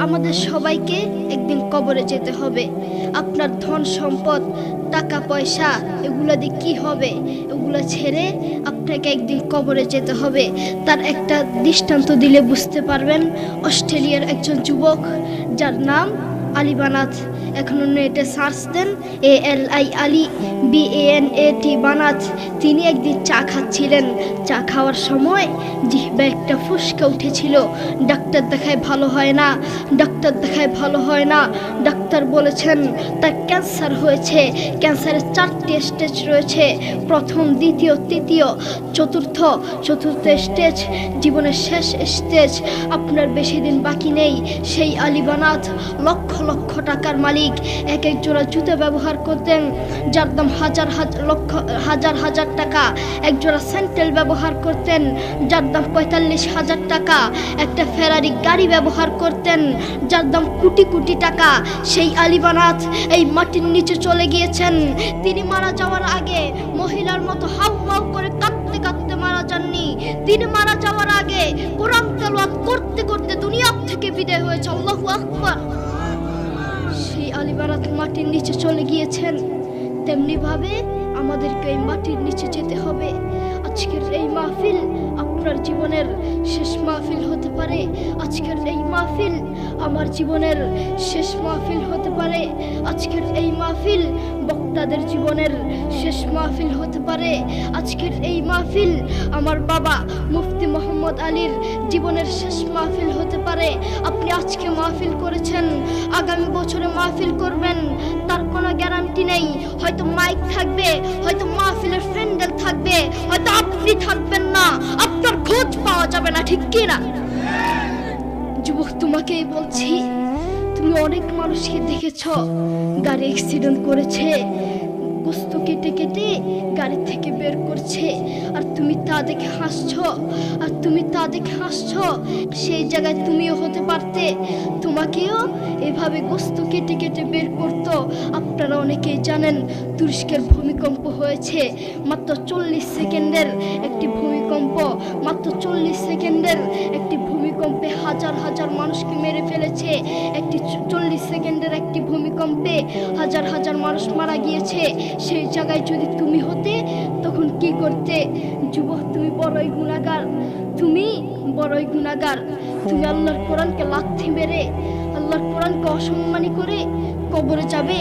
আমাদের সবাইকে একদিন কবরে যেতে হবে। আপনার ধন সম্পদ, টাকা, পয়সা, এগুলো দিয়ে কী হবে? এগুলো ছেড়ে আপনাকে একদিন কবরে যেতে হবে। তার একটা দৃষ্টান্ত দিলে বুঝতে পারবেন, অস্ট্রেলিয়ার একজন যুবক, যার নাম আলিবানাথ এখন নেটে search then, A L I Ali, B A N A T Banath তিনি একদিন চা খাচ্ছিলেন। চা খাওয়ার সময় জিহ্বা একটা ফুসকে উঠেছিল। ডাক্তার দেখায় ভালো হয় না, ডাক্তার দেখায় ভালো হয় না। ডাক্তার বলেছেন, তার ক্যান্সার হয়েছে। ক্যান্সারের চারটি স্টেজ রয়েছে। প্রথম, দ্বিতীয়, তৃতীয়, চতুর্থ। চতুর্থ স্টেজ জীবনের শেষ স্টেজ। আপনার বেশি দিন বাকি নেই, সেই আলিবানাথ লক্ষ লক্ষ টাকার মালিক। এক এক জোড়া জুতো ব্যবহার করতেন, যার দাম হাজার হাজার লক্ষ, হাজার হাজার টাকা। এক জোড়া স্যান্ডেল ব্যবহার করতেন, যার দাম পঁয়তাল্লিশ হাজার টাকা। একটা ফেরারি গাড়ি ব্যবহার করতেন, যার দাম কোটি কোটি টাকা। সেই আলিবানাথ এই মাটির নিচে চলে গিয়েছেন। তিনি মারা যাওয়ার আগে মহিলার মতো হাউ হাউ করে কাঁদতে কাঁদতে মারা যাননি। তিনি মারা যাওয়ার আগে কোরআন তেলাওয়াত করতে করতে দুনিয়া থেকে বিদায় হয়েছে। আল্লাহু আকবার। সেই আলিবারাত মাটির নিচে চলে গিয়েছেন তেমনিভাবে আমাদেরকে এই মাটির নিচে যেতে হবে। আজকের এই মাহফিল আপনার জীবনের শেষ মাহফিল হতে পারে। আজকের এই মাহফিল আমার জীবনের শেষ মাহফিল হতে পারে। আজকের এই মাহফিল বক্তাদের জীবনের শেষ মাহফিল হতে পারে। আজকের এই মাহফিল আমার বাবা মুফতি মোহাম্মদ আলীর জীবনের শেষ মাহফিল হতে পারে। আপনি আজকে মাহফিল করেছেন, আগামী বছরে মাহফিল করবেন, তার কোনো গ্যারান্টি নেই। হয়তো মাইক থাকবে, হয়তো মাহফিলের ফ্যান্ডেল থাকবে, হয়তো আপনি থাকবেন না। আপনার খোঁজ পাওয়া যাবে না, ঠিক কি না? যুবক, তোমাকেই বলছি, তুমি অনেক মানুষকে দেখেছ, গাড়ি অ্যাক্সিডেন্ট করেছে, গোস্ত কেটে কেটে গাড়ি থেকে বের করছে। আর তুমি তা দেখে হাসছ। আর তুমি তা দেখে হাসছ। সেই জায়গায় তুমিও হতে পারতে। তোমাকেও এভাবে গোস্ত কেটে কেটে বের করতো। আপনারা অনেকেই জানেন, তুরস্কের ভূমিকম্প হয়েছে মাত্র চল্লিশ সেকেন্ডের একটি ভূমিকম্প। মাত্র চল্লিশ সেকেন্ডের একটি ভূমিকম্পে হাজার হাজার মানুষকে মেরে ফেলেছে। একটি চল্লিশ সেকেন্ডের একটি ভূমিকম্পে হাজার হাজার মানুষ মারা গিয়েছে। সেই জায়গায় যদি তুমি হতে, তখন কি করতে? যুবক তুমি বড়ই গুণাগার। তুমি বড়ই গুণাগার। তুমি আল্লাহর কোরআনকে লাথি মেরে আল্লাহর কোরআনকে অসম্মানী করে কবরে যাবে,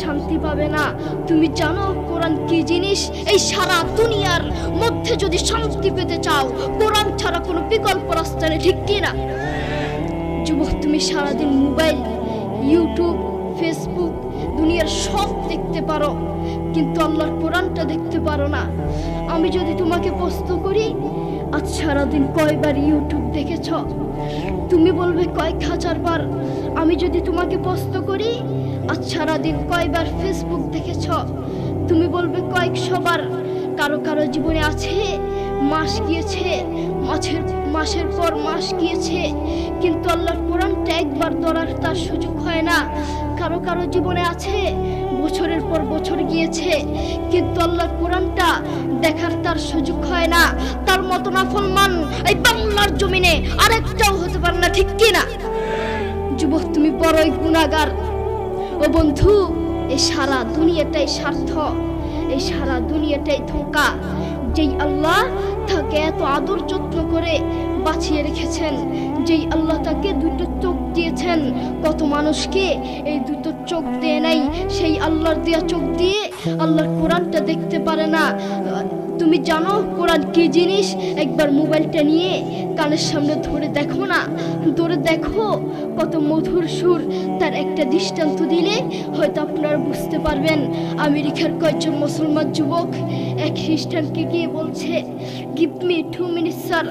শান্তি পাবে না। তুমি জানো কোরআন কি জিনিস? এই সারা দুনিয়ার মধ্যে যদি শান্তি পেতে চাও, কোরআন ছাড়া কোনো বিকল্প রাস্তা নেই, ঠিক কি না? যুবক, তুমি সারাদিন মোবাইল, ইউটিউব, ফেসবুক, দুনিয়ার সব দেখতে পারো। কিন্তু আল্লাহর কোরআনটা দেখতে পারো না। আমি যদি তোমাকে প্রশ্ন করি, আজ সারাদিন কয়বার ইউটিউব দেখেছ? তুমি বলবে কয়েক হাজার বার, আমি যদি তোমাকে প্রশ্ন করি, আজ সারাদিন কয়বার ফেসবুক দেখেছ? তুমি বলবে কয়েক সবার কারও কারও জীবনে আছে, মাস গিয়েছে মাছের মাসের পর মাস গিয়েছে, কিন্তু আল্লাহর কোরআনটা একবার ধরার তার সুযোগ হয় না। কারও কারও জীবনে আছে? বছরের পর বছর গিয়েছে, কিন্তু আল্লাহর কোরআনটা দেখার তার সুযোগ হয় না। তার মতো নাফলমান এই বাংলার জমিনে আরেকটাও হতে পারে না, ঠিক কি না? যুবক, তুমি বড়ই গুণাগার। ও বন্ধু, এই সারা দুনিয়াটাই স্বার্থ, এই সারা দুনিয়াটাই ধোঁকা। যেই আল্লাহ তাকে এত আদর যত্ন করে বাঁচিয়ে রেখেছেন, যেই আল্লাহ তাকে দুটো চোখ দিয়েছেন, কত মানুষকে এই দুটো চোখ দিয়ে নাই, সেই আল্লাহর দেওয়া চোখ দিয়ে আল্লাহর কোরআনটা দেখতে পারে না। তুমি জানো কোরআন কি জিনিস? একবার মোবাইলটা নিয়ে কানের সামনে ধরে দেখো না। ধরে দেখো কত মধুর সুর। তার একটা দৃষ্টান্ত দিলে হয়তো আপনারা বুঝতে পারবেন। আমেরিকার কয়েকজন মুসলমান যুবক এক খ্রিস্টানকে গিয়ে বলছে give me two minute sir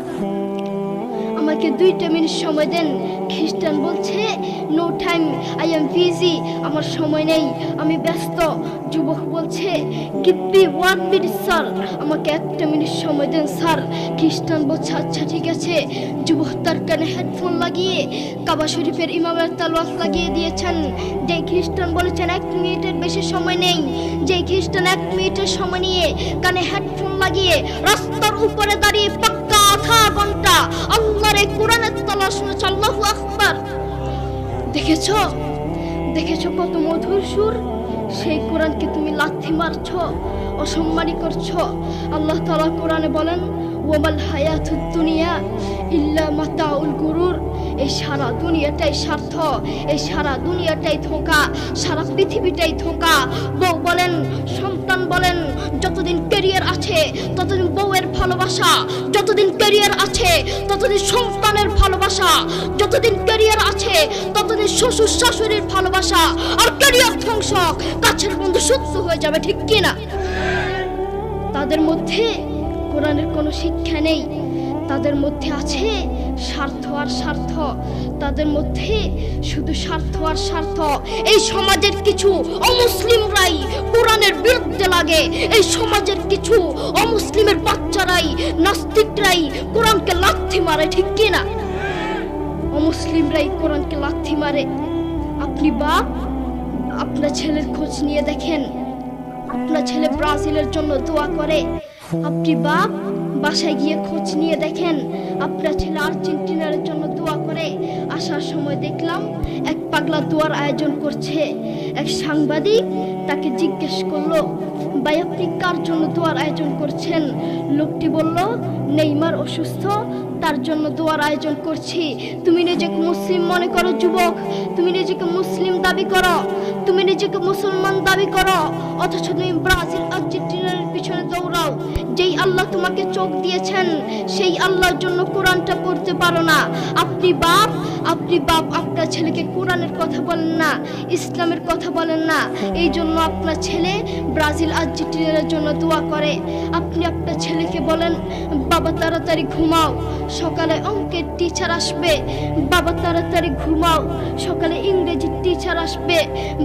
আমাকে দুইটা মিনিট সময় দেন। খ্রিস্টান বলছে no time I am busy আমার সময় নেই, আমি ব্যস্ত। যুবক বলছে গিপ্পি ওয়ান মিনিট স্যার আমাকে একটা মিনিট সময় দেন স্যার খ্রিস্টান বলছে আচ্ছা ঠিক আছে। যুবক তার কানে হেডফোন লাগিয়ে, কাবা শরীফের ইমামের তালওয়াত লাগিয়ে দিয়েছেন। যে খ্রিস্টান বলেছেন, এক মিনিটের বেশি সময় নেই। যে খ্রিস্টান এক মিনিটের সময় নিয়ে কানে হেডফোন লাগিয়ে, রাস্তার উপরে দাঁড়িয়ে পাক্কা আধা ঘণ্টা আল্লাহু দেখেছ? দেখেছ কত মধুর সুর? সেই কোরআনকে তুমি লাথি মারছ, অসম্মানী করছ। আল্লাহ তালা কোরআনে বলেন, ওমাল হায়াতুদ দুনিয়া ইল্লা মাতাউল গুরুর। এই সারা দুনিয়াটাই স্বার্থ, এই সারা দুনিয়াটাই ধোকা, সারা পৃথিবীটাই ধোকা। বউ বলেন, সন্তান বলেন, যতদিন ক্যারিয়ার আছে, ততদিন বউয়ের ভালোবাসা যতদিন ক্যারিয়ার আছে, ততদিন সন্তানের ভালোবাসা, যতদিন ক্যারিয়ার আছে, ততদিন শ্বশুর শাশুড়ির ভালোবাসা আর ক্যারিয়ার ধ্বংস কাছের বন্ধু সত্য হয়ে যাবে ঠিক কিনা? তাদের মধ্যে কোরআনের কোনো শিক্ষা নেই। তাদের মধ্যে আছে স্বার্থ আর স্বার্থ। তাদের মধ্যে শুধু স্বার্থ আর স্বার্থ। এই সমাজের কিছু অমুসলিমরাই কোরআনের বিরুদ্ধে লাগে। এই সমাজের কিছু অমুসলিমের বাচ্চারাই নাস্তিকরাই কোরআনকে লাথি মারে, ঠিক কিনা অমুসলিমরাই কোরআনকে লাথি মারে। আপনি বা আপনার ছেলের খোঁজ নিয়ে দেখেন। আপনার ছেলে ব্রাজিলের জন্য দোয়া করে। আপনি বাপ বাসায় গিয়ে খোঁজ নিয়ে দেখেন। আপনার ছেলে আর্জেন্টিনার জন্য দোয়া করে আসার সময় দেখলাম এক পাগলা দোয়ার আয়োজন করছে। এক সাংবাদিক তাকে জিজ্ঞেস করল, ভাই, আপনি কার জন্য দোয়ার আয়োজন করছেন? লোকটি বলল, নেইমার অসুস্থ, তার জন্য দোয়ার আয়োজন করছি। তুমি নিজেকে মুসলিম মনে করো, যুবক। তুমি নিজেকে মুসলিম দাবি করো। তুমি নিজেকে মুসলমান দাবি করো। অথচ তুমি ব্রাজিল আর্জেন্টিনার পিছনে দৌড়াও। যেই আল্লাহ তোমাকে চোখ দিয়েছেন, সেই আল্লাহর জন্য কোরআনটা পড়তে পারো না। আপনি বাপ আপনি বাপ আপনার ছেলেকে কোরআনের কথা বলেন না, ইসলামের কথা বলেন না। এই জন্য আপনার ছেলে ব্রাজিল আর্জেন্টিনার জন্য দোয়া করে। আপনি আপনার ছেলেকে বলেন, বাবা, তাড়াতাড়ি ঘুমাও। সকালে অঙ্কের টিচার আসবে। বাবা, তাড়াতাড়ি ঘুমাও। সকালে ইংরেজির টিচার আসবে।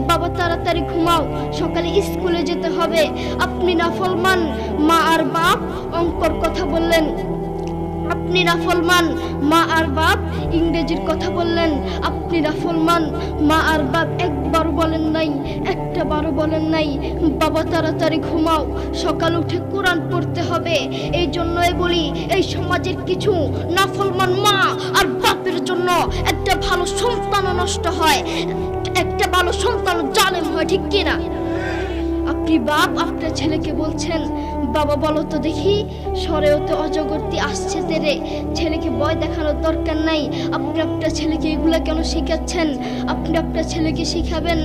বাবা, তাড়াতাড়ি ঘুমাও। সকালে স্কুলে যেতে হবে। আপনি না ফলমান মা আর বাপ অঙ্কর কথা বললেন। আপনি রাফলমান মা আর বাপ ইংরেজির কথা বললেন। আপনি রাফলমান মা আর বাপ একবার বলেন নাই, একটা বারও বলেন নাই। বাবা, তাড়াতাড়ি ঘুমাও, সকাল উঠে কোরআন পড়তে হবে। এই জন্যই বলি, এই সমাজের কিছু নাফলমান মা আর বাপের জন্য একটা ভালো সন্তানও নষ্ট হয়। একটা ভালো সন্তান জালেম হয়, ঠিক কিনা? আপনি বাপ, আপনার ছেলেকে বলছেন বাবা, বলো তো দেখি। সরেও তো অজগরটি আসছে তেরে ছেলেকে ভয় দেখানোর দরকার নাই। আপনি আপনার ছেলেকে এগুলা কেন শিখাচ্ছেন? আপনি আপনার ছেলেকে শিখাবেন।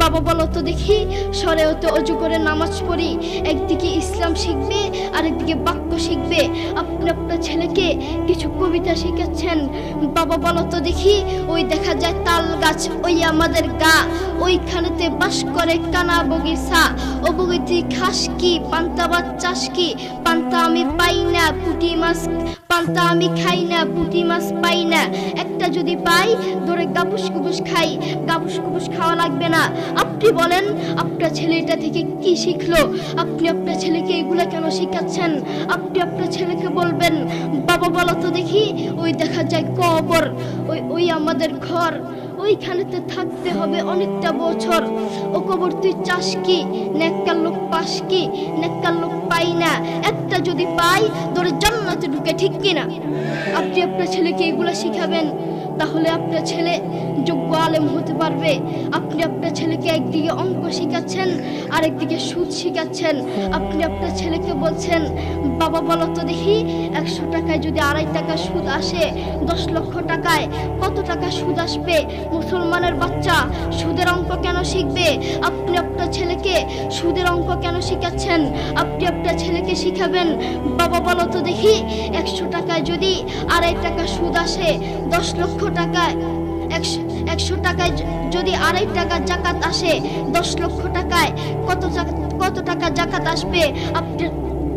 বাবা, বলো তো দেখি। সরেও তো অজু করে নামাজ পড়ি। একদিকে ইসলাম শিখবে, আরেকদিকে বাক্য শিখবে। আপনি আপনার ছেলেকে কিছু কবিতা শিখাচ্ছেন। বাবা, বলো তো দেখি। ওই দেখা যায় তাল গাছ, ওই আমাদের গা। ওইখানেতে বাস করে কানা বগিচা ও বগিতি খাস কি পান্তা ভাত চাষ কি? পান্তা আমি পাই না, পুঁটি মাছ, পান্তা আমি খাই না, পুঁটি মাছ পাই না। একটা যদি পাই, ধরে গাবুস কুবুস খাই। গাবুস কুবুস খাওয়া লাগবে না। আপনি বলেন, আপনার ছেলে এটা থেকে কি শিখলো? আপনি আপনার ছেলেকে এগুলা কেন শিখাচ্ছেন? আপনি আপনার ছেলেকে বলবেন, বাবা বলো তো দেখি, ওই দেখা যায় কবর, ওই ওই আমাদের ঘর। ওইখানেতে থাকতে হবে অনেকটা বছর। ও কবর তুই চাস কি? নেককার লোক পাস কি? নেককার লোক পাই না। একটা যদি পাই ধরে জান্নাতে ঢুকে ঠিক কিনা? আপনি আপনার ছেলেকে এগুলা শিখাবেন? তাহলে আপনার ছেলে যোগ্য আলেম হতে পারবে। আপনি আপনার ছেলেকে একদিকে অঙ্ক শিখাচ্ছেন, আরেকদিকে সুদ শিখাচ্ছেন। আপনি আপনার ছেলেকে বলছেন, বাবা, বলো তো দেখি, একশো টাকায় যদি আড়াই টাকা সুদ আসে, দশ লক্ষ টাকায় কত টাকা সুদ আসবে? মুসলমানের বাচ্চা সুদের অঙ্ক কেন শিখবে? আপনি আপনার ছেলেকে সুদের অঙ্ক কেন শেখাচ্ছেন? আপনি আপনার ছেলেকে শিখাবেন? বাবা বলো তো দেখি, একশো টাকায় যদি আড়াই টাকা সুদ আসে, দশ লক্ষ টাকায় একশো টাকায় যদি আড়াই টাকা জাকাত আসে, দশ লক্ষ টাকায় কত কত টাকা জাকাত আসবে? আপনি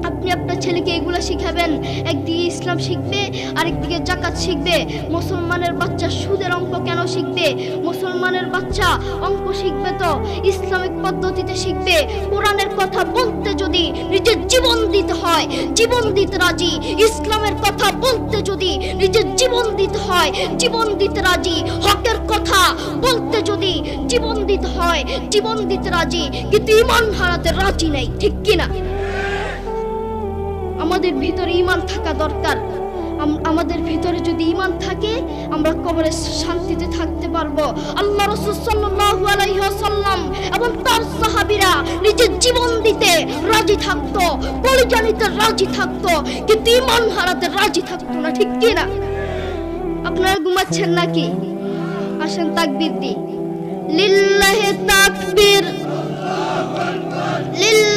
আপনি আপনার ছেলেকে এগুলো শিখাবেন। একদিকে ইসলাম শিখবে, আরেকদিকে জাকাত শিখবে। মুসলমানের বাচ্চা সুদের অঙ্ক কেন শিখবে? মুসলমানের বাচ্চা অঙ্ক শিখবে তো ইসলামিক পদ্ধতিতে শিখবে। কোরআনের কথা বলতে যদি নিজের জীবন দিতে হয়, জীবন দিতে রাজি। ইসলামের কথা বলতে যদি নিজের জীবন দিতে হয়, জীবন দিতে রাজি। হকের কথা বলতে যদি জীবন দিতে হয়, জীবন দিতে রাজি। কিন্তু ইমান হারাতে রাজি নাই, ঠিক কিনা? আমাদের ভিতরে ইমান থাকা দরকার। আমাদের ভিতরে যদি ইমান থাকে, আমরা কবরে শান্তিতে থাকতে পারব। আল্লাহ রসুল সাল্লাল্লাহু আলাইহি এবং তার সাহাবীরা নিজের জীবন দিতে রাজি থাকতো পরিচয় নিতে রাজি থাকতো, কিন্তু ইমান হারাতে রাজি থাকতো না, ঠিক কি না? আপনারা ঘুমাচ্ছেন নাকি? আসেন তাকবীর দি লিল্লাহে তাকবীর। লিল্লাহে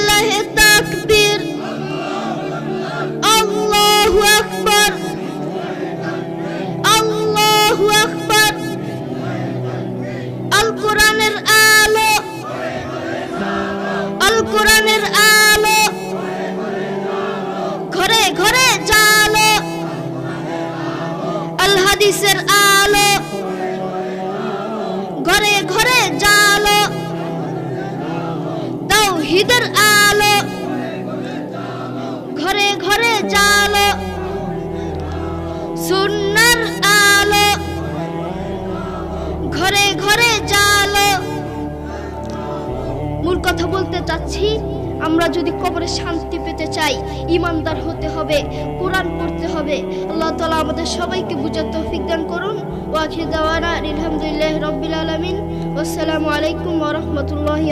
চাচ্ছি আমরা যদি কবরে শান্তি পেতে চাই ইমানদার হতে হবে, কোরআন পড়তে হবে। আল্লাহ তালা আমাদের সবাইকে বুঝার তৌফিক দান করুন। ওয়াখির দাওয়ানা আলহামদুলিল্লাহ রবিল আলামিন। আসসালামু আলাইকুম ওরহমতুল্লাহ